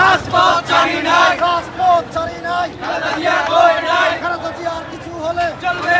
রাজপথ ছাড়ি নাই রাজপথ ছাড়ি নাই খালেদা জিয়া কই নাই চলবে